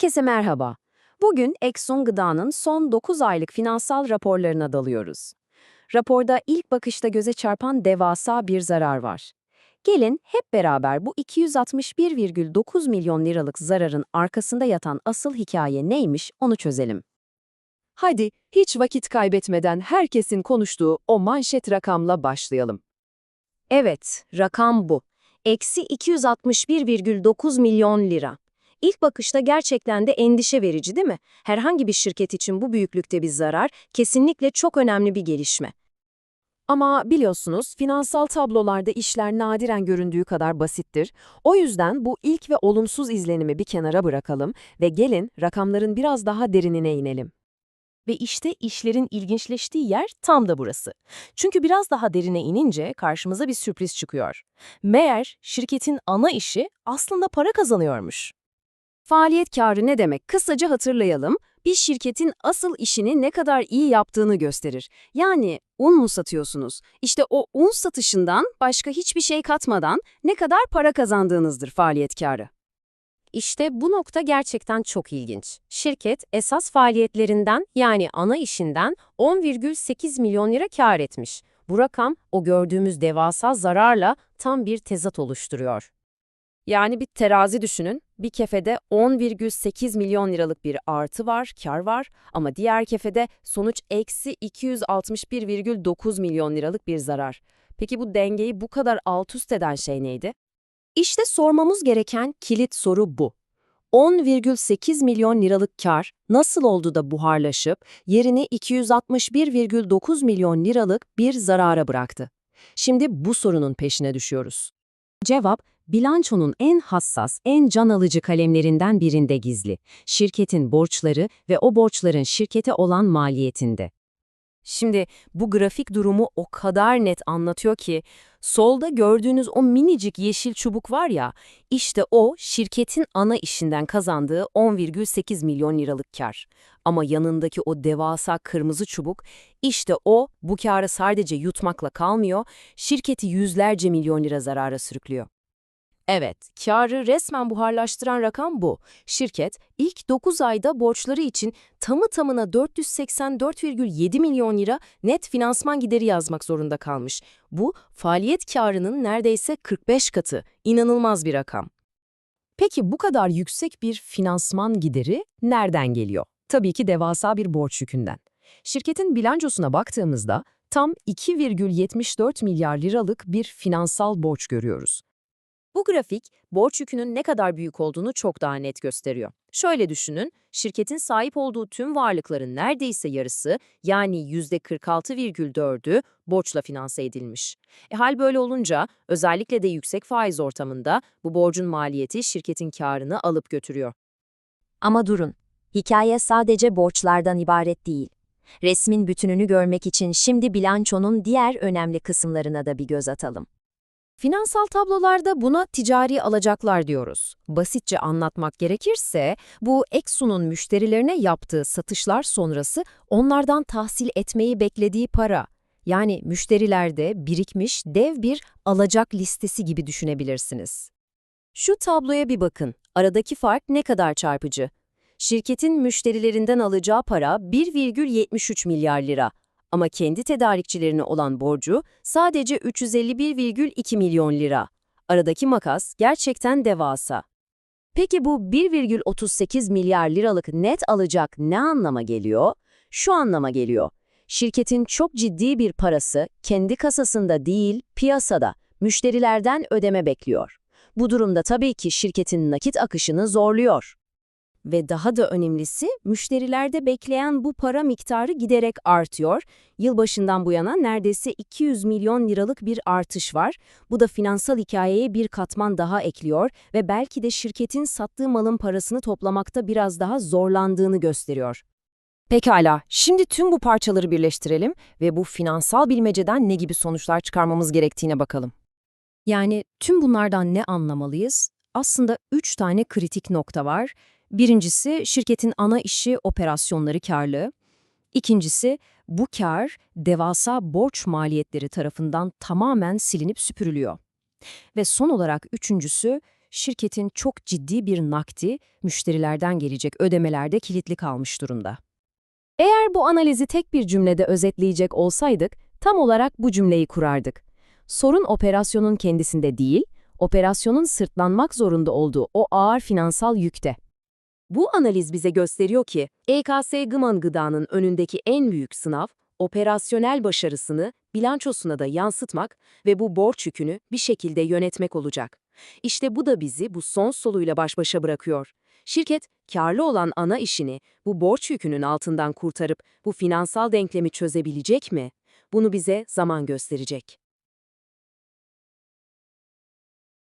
Herkese merhaba. Bugün Exxon Gıda'nın son 9 aylık finansal raporlarına dalıyoruz. Raporda ilk bakışta göze çarpan devasa bir zarar var. Gelin hep beraber bu 261,9 milyon liralık zararın arkasında yatan asıl hikaye neymiş onu çözelim. Hadi hiç vakit kaybetmeden herkesin konuştuğu o manşet rakamla başlayalım. Evet, rakam bu. Eksi 261,9 milyon lira. İlk bakışta gerçekten de endişe verici değil mi? Herhangi bir şirket için bu büyüklükte bir zarar kesinlikle çok önemli bir gelişme. Ama biliyorsunuz finansal tablolarda işler nadiren göründüğü kadar basittir. O yüzden bu ilk ve olumsuz izlenimi bir kenara bırakalım ve gelin rakamların biraz daha derinine inelim. Ve işte işlerin ilginçleştiği yer tam da burası. Çünkü biraz daha derine inince karşımıza bir sürpriz çıkıyor. Meğer şirketin ana işi aslında para kazanıyormuş. Faaliyet karı ne demek? Kısaca hatırlayalım. Bir şirketin asıl işini ne kadar iyi yaptığını gösterir. Yani un mu satıyorsunuz? İşte o un satışından başka hiçbir şey katmadan ne kadar para kazandığınızdır faaliyet karı. İşte bu nokta gerçekten çok ilginç. Şirket esas faaliyetlerinden yani ana işinden 10,8 milyon lira kar etmiş. Bu rakam o gördüğümüz devasa zararla tam bir tezat oluşturuyor. Yani bir terazi düşünün. Bir kefede 10,8 milyon liralık bir artı var, kar var ama diğer kefede sonuç eksi 261,9 milyon liralık bir zarar. Peki bu dengeyi bu kadar alt üst eden şey neydi? İşte sormamız gereken kilit soru bu. 10,8 milyon liralık kar nasıl oldu da buharlaşıp yerini 261,9 milyon liralık bir zarara bıraktı? Şimdi bu sorunun peşine düşüyoruz. Cevap, bilançonun en hassas, en can alıcı kalemlerinden birinde gizli. Şirketin borçları ve o borçların şirkete olan maliyetinde. Şimdi bu grafik durumu o kadar net anlatıyor ki, solda gördüğünüz o minicik yeşil çubuk var ya, işte o şirketin ana işinden kazandığı 10,8 milyon liralık kar. Ama yanındaki o devasa kırmızı çubuk, işte o bu karı sadece yutmakla kalmıyor, şirketi yüzlerce milyon lira zarara sürüklüyor. Evet, karı resmen buharlaştıran rakam bu. Şirket ilk 9 ayda borçları için tamı tamına 484,7 milyon lira net finansman gideri yazmak zorunda kalmış. Bu faaliyet karının neredeyse 45 katı. İnanılmaz bir rakam. Peki bu kadar yüksek bir finansman gideri nereden geliyor? Tabii ki devasa bir borç yükünden. Şirketin bilançosuna baktığımızda tam 2,74 milyar liralık bir finansal borç görüyoruz. Bu grafik, borç yükünün ne kadar büyük olduğunu çok daha net gösteriyor. Şöyle düşünün, şirketin sahip olduğu tüm varlıkların neredeyse yarısı, yani %46,4'ü borçla finanse edilmiş. E hal böyle olunca, özellikle de yüksek faiz ortamında bu borcun maliyeti şirketin karını alıp götürüyor. Ama durun, hikaye sadece borçlardan ibaret değil. Resmin bütününü görmek için şimdi bilançonun diğer önemli kısımlarına da bir göz atalım. Finansal tablolarda buna ticari alacaklar diyoruz. Basitçe anlatmak gerekirse, bu Exxon'un müşterilerine yaptığı satışlar sonrası onlardan tahsil etmeyi beklediği para. Yani müşterilerde birikmiş dev bir alacak listesi gibi düşünebilirsiniz. Şu tabloya bir bakın. Aradaki fark ne kadar çarpıcı. Şirketin müşterilerinden alacağı para 1,73 milyar lira. Ama kendi tedarikçilerine olan borcu sadece 351,2 milyon lira. Aradaki makas gerçekten devasa. Peki bu 1,38 milyar liralık net alacak ne anlama geliyor? Şu anlama geliyor. Şirketin çok ciddi bir parası kendi kasasında değil, piyasada, müşterilerden ödeme bekliyor. Bu durumda tabii ki şirketin nakit akışını zorluyor. Ve daha da önemlisi, müşterilerde bekleyen bu para miktarı giderek artıyor. Yılbaşından bu yana neredeyse 200 milyon liralık bir artış var. Bu da finansal hikayeye bir katman daha ekliyor ve belki de şirketin sattığı malın parasını toplamakta biraz daha zorlandığını gösteriyor. Pekala, şimdi tüm bu parçaları birleştirelim ve bu finansal bilmeceden ne gibi sonuçlar çıkarmamız gerektiğine bakalım. Yani tüm bunlardan ne anlamalıyız? Aslında üç tane kritik nokta var. Birincisi şirketin ana işi operasyonları karlı. İkincisi bu kar devasa borç maliyetleri tarafından tamamen silinip süpürülüyor. Ve son olarak üçüncüsü şirketin çok ciddi bir nakdi, müşterilerden gelecek ödemelerde kilitli kalmış durumda. Eğer bu analizi tek bir cümlede özetleyecek olsaydık, tam olarak bu cümleyi kurardık. Sorun operasyonun kendisinde değil, operasyonun sırtlanmak zorunda olduğu o ağır finansal yükte. Bu analiz bize gösteriyor ki EKS Gıman Gıda'nın önündeki en büyük sınav, operasyonel başarısını bilançosuna da yansıtmak ve bu borç yükünü bir şekilde yönetmek olacak. İşte bu da bizi bu son soluyla baş başa bırakıyor. Şirket, karlı olan ana işini bu borç yükünün altından kurtarıp bu finansal denklemi çözebilecek mi? Bunu bize zaman gösterecek.